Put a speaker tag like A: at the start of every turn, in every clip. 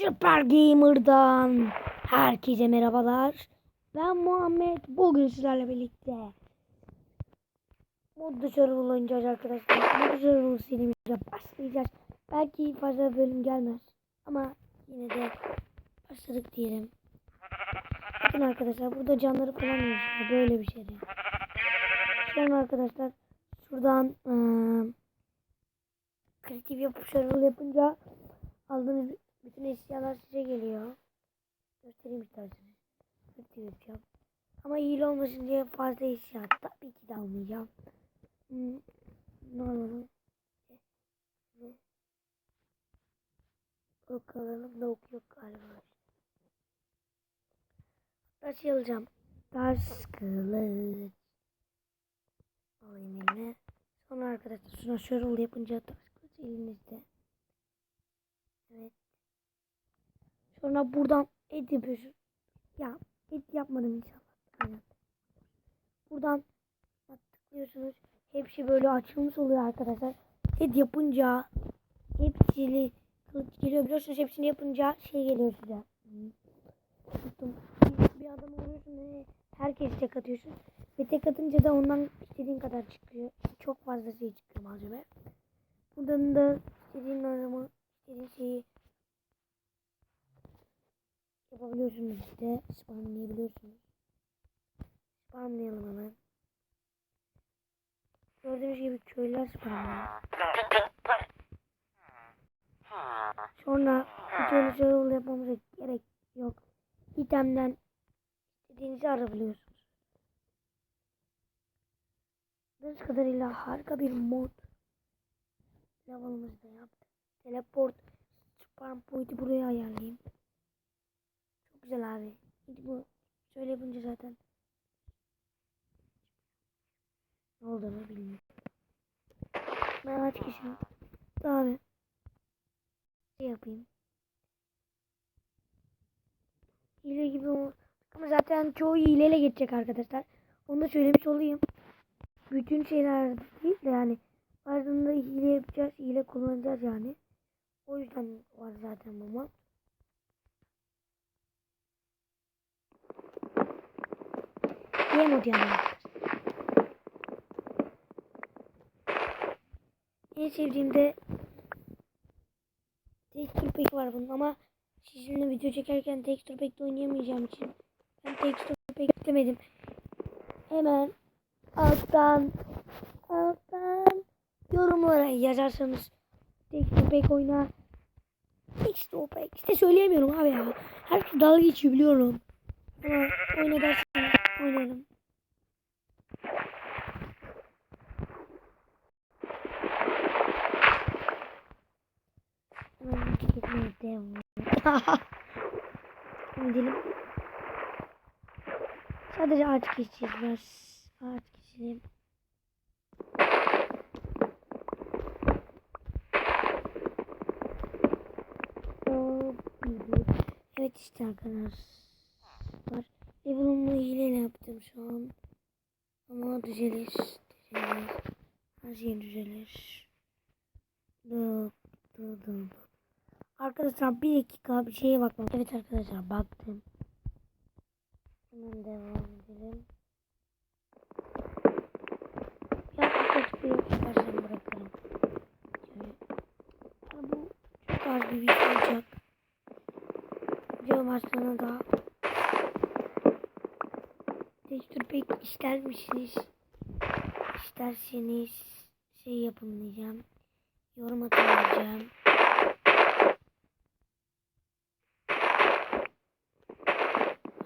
A: Süper Gamer'dan herkese merhabalar. Ben Muhammed. Bugün sizlerle birlikte Mod dışarı oynayacağız arkadaşlar. Mod dışarı serimize başlayacağız. Belki fazla bölüm gelmez. Ama yine de başladık diyelim. Bakın arkadaşlar burada canları kullanmıyorsunuz. Böyle bir şeydi. Sonra arkadaşlar şuradan ıı, kreatif yapıp şarıl yapınca aldığınız bütün eşyalar size geliyor. Göstereyim isterseniz. Kreatif yapacağım. Ama hile olmasın diye fazla eşya tabii ki de almayacağım. Hmm, Normal. Ok alalım da ok yok galiba. Hatta alacağım. Taş kılıç. Alayım eline. Sonra arkadaşlar şuna şöyle yapınca taş kılıç elinizde. Evet. Sonra buradan et yapıyorsun. Ya et yapmadım inşallah. Aynen. Buradan tıklıyorsunuz. Hepsi böyle açılmış oluyor arkadaşlar. Et yapınca hepsini kılıç geliyor biliyorsunuz. Hepsini yapınca şey geliyor size. Tuttum. Bir, bir adamı vuruyorsun ve herkes tek atıyorsun. Ve tek atınca da ondan istediğin kadar çıkıyor. Çok fazla şey çıkıyor malzeme. Buradan da istediğin adamı istediğin şeyi yapabiliyorsunuz işte. Spamlayabiliyorsunuz. Spamlayalım hemen. Gördüğünüz gibi köylüler spamlıyor. Sonra videonu şöyle yapmamıza gerek yok. İtemden istediğinizi arabiliyorsunuz. Gördüğünüz kadarıyla harika bir mod. Level'ımızda yaptık. Teleport spam point'i buraya ayarlayayım. Çok güzel abi. Şimdi bu şöyle yapınca zaten ne olduğunu bilmiyorum. Ben aç kişiyim. Abi. Şey yapayım. Hile gibi. Ama zaten çoğu hileyle geçecek arkadaşlar. Onu da söylemiş olayım. Bütün şeyler değil de yani bazılarında hile yapacağız, hile kullanacağız yani. O yüzden var zaten bu mod. Mod yani. En sevdiğim de Texture Pack var bunun ama sizinle video çekerken Texture Pack'te oynayamayacağım için ben Texture Pack demedim. Hemen alttan alttan yorumlara yazarsanız Texture Pack oyna Texture Pack işte söyleyemiyorum abi ya. Herkes dalga geçiyor biliyorum. Ama oyna dersen Hemen gitmeye devam. Gidelim. Sadece ağaç geçeceğiz biraz. Ağaç geçelim. Evet işte arkadaşlar. Level'ımı hileyle yaptım şu an. Ama düzelir. Düzelir. Her şey düzelir. Dıp dıp dıp. Arkadaşlar bir dakika bir şeye bakmam. Evet arkadaşlar baktım. Hemen devam edelim. Ya birkaç bir yaparsan bırakırım. Şöyle. Ya bu çok az bir video olacak. Video başlığına da pek ister misiniz? İsterseniz şey yapın diyeceğim. Yorum diyeceğim.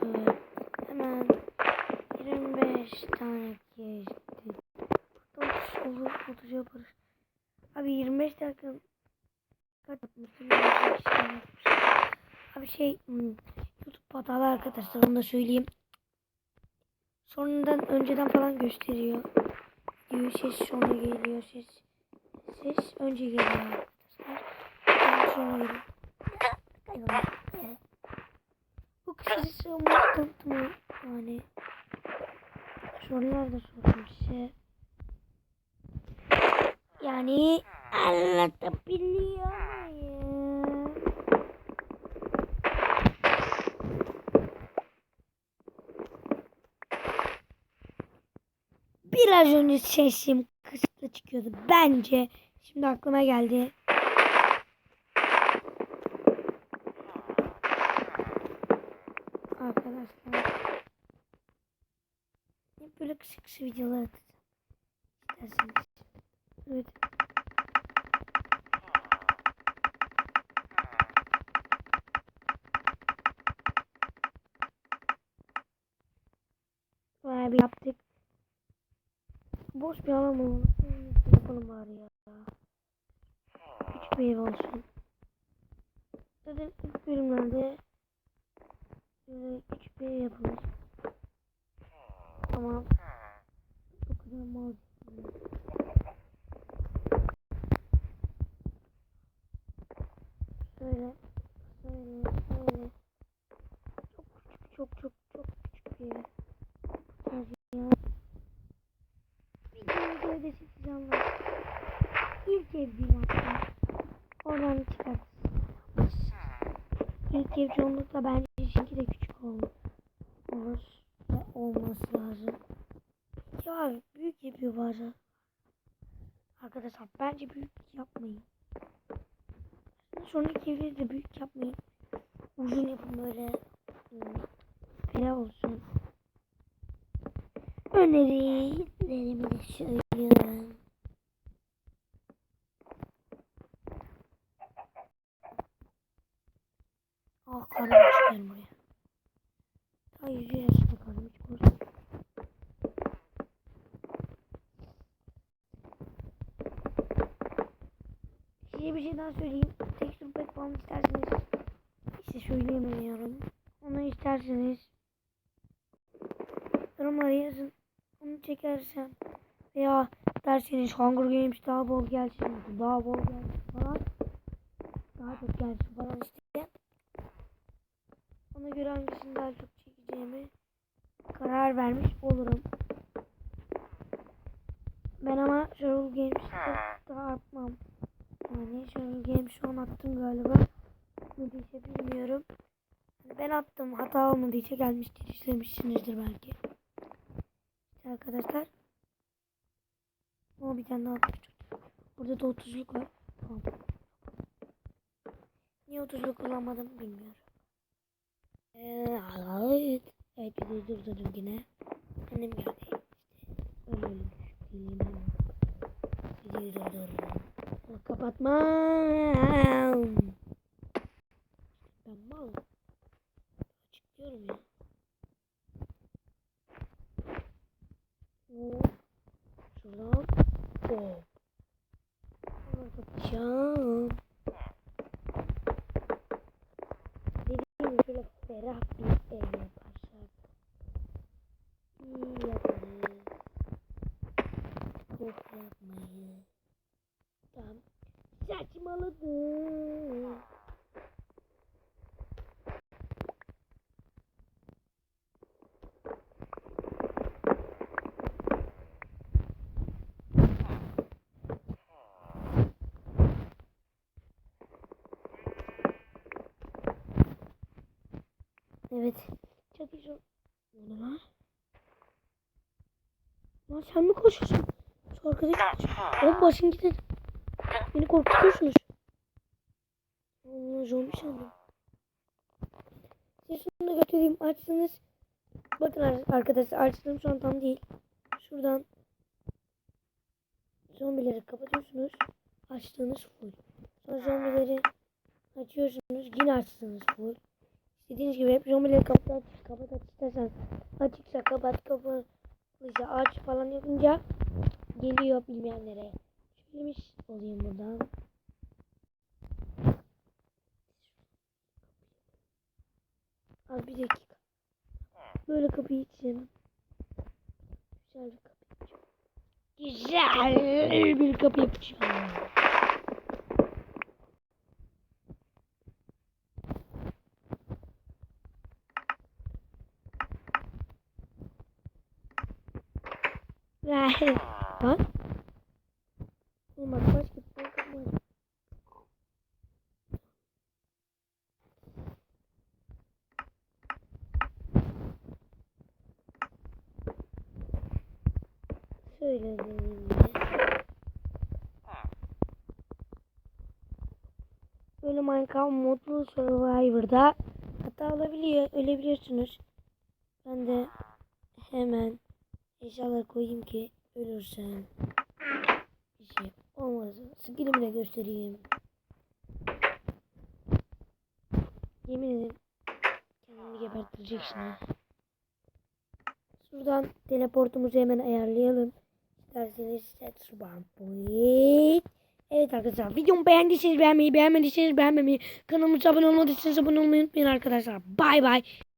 A: Evet. Hemen 25 tane geçti. 30 olur 30 yaparız. Abi 25 dakika kaç yapmıştım? 25 tane yapmıştım. Abi şey hmm, YouTube hatalı arkadaşlar onu da söyleyeyim. Sonradan önceden falan gösteriyor. Diyor ses sonra geliyor ses. Ses önce geliyor. Bu kısacası umuttum mu? Yani sorular da sordum size. Yani anlatabiliyor Biraz önce sesim kısıtlı çıkıyordu. Bence. Şimdi aklıma geldi. Arkadaşlar. Hep böyle kısa kısa videolar atacağım. İsterseniz. Evet. Bayağı bir yaptık. Boş bir alan olsun. Yapalım bari ya. Bir ev olsun. Zaten ilk bölümlerde böyle küçük bir ev yapılmış. Ama bu kadar mal. Şöyle, şöyle, şöyle. Çok küçük, çok çok çok küçük bir ev. Yapacağız ya. Videoyu böyle siz anlar. İlk ev bir yaptım. Oradan çıkartırsın. Ev çoğunlukla bence çünkü de küçük. Olur. Ve olması lazım. Ya büyük yapıyor bazen. Arkadaşlar bence büyük yapmayın. Sonraki evleri de büyük yapmayın. Uzun yapın böyle. Pilav olsun. Önerilerimi de söylüyorum. Karnım çıkıyorum buraya. Daha yüzü yaşında karnım çıkıyor. Size bir şey daha söyleyeyim. Texture pack falan isterseniz işte söyleyemiyorum. Onu isterseniz yorumlara yazın. Onu çekersem veya derseniz Hunger Games daha bol gelsin, daha bol gelsin falan. Daha çok gelsin falan işte. Ona göre hangisini daha çok çekeceğimi karar vermiş olurum. Ben ama Survival Games'te daha atmam. Yani Survival Games şu an attım galiba. Neredeyse bilmiyorum. Ben attım. Hata olmadıysa gelmiştir. izlemişsinizdir belki. İşte arkadaşlar. O bir tane daha atmış. Burada da 30'luk var. Tamam. Niye 30'luk kullanmadım bilmiyorum. Evet. Evet bir durdurdum yine. Annem geldi. İşte öyle öyle düştüm. Videoyu durdurdum. Kapatmam. Ben mal. Açıklıyorum ya. Şuradan. Hop. Kapatacağım. Dediğim gibi şöyle ferah bir ev yaparsak. İyi yaparız. Çok yapmayız. Tamam. Saçmaladım. Evet. İyi. Ne lan? Lan sen mi koşuyorsun? Şu arkadaş Oğlum başın gider. Beni korkutuyorsunuz. Allah zombi sandım. Size şunu da götüreyim. Açtınız. Bakın ar- arkadaşlar açtığım şu an tam değil. Şuradan zombileri kapatıyorsunuz. Açtığınız full. Sonra zombileri açıyorsunuz. Yine açtığınız full. İstediğiniz gibi hep zombileri kapat aç, kapat aç istersen. Açıksa kapat kapalıysa aç falan yapınca geliyor bilmeyenlere. Söylemiş olayım buradan. Az bir dakika. Böyle kapıyı içeceğim. Güzel bir kapı yapacağım. Güzel bir kapı yapacağım. Lan. Oğlum bak başka bir şey kapı Deneyeyim de. Böyle Minecraft modlu Survivor'da hata olabiliyor. Ölebiliyorsunuz. Ben de hemen eşyaları koyayım ki ölürsem bir şey olmasın. Skillimi de göstereyim. Yemin ederim kendini gebertireceksin ha. Şuradan teleportumuzu hemen ayarlayalım. Set one point. Evet arkadaşlar videomu beğendiyseniz beğenmeyi, beğenmediyseniz beğenmemeyi, kanalımıza abone olmadıysanız abone olmayı unutmayın arkadaşlar. Bay bay.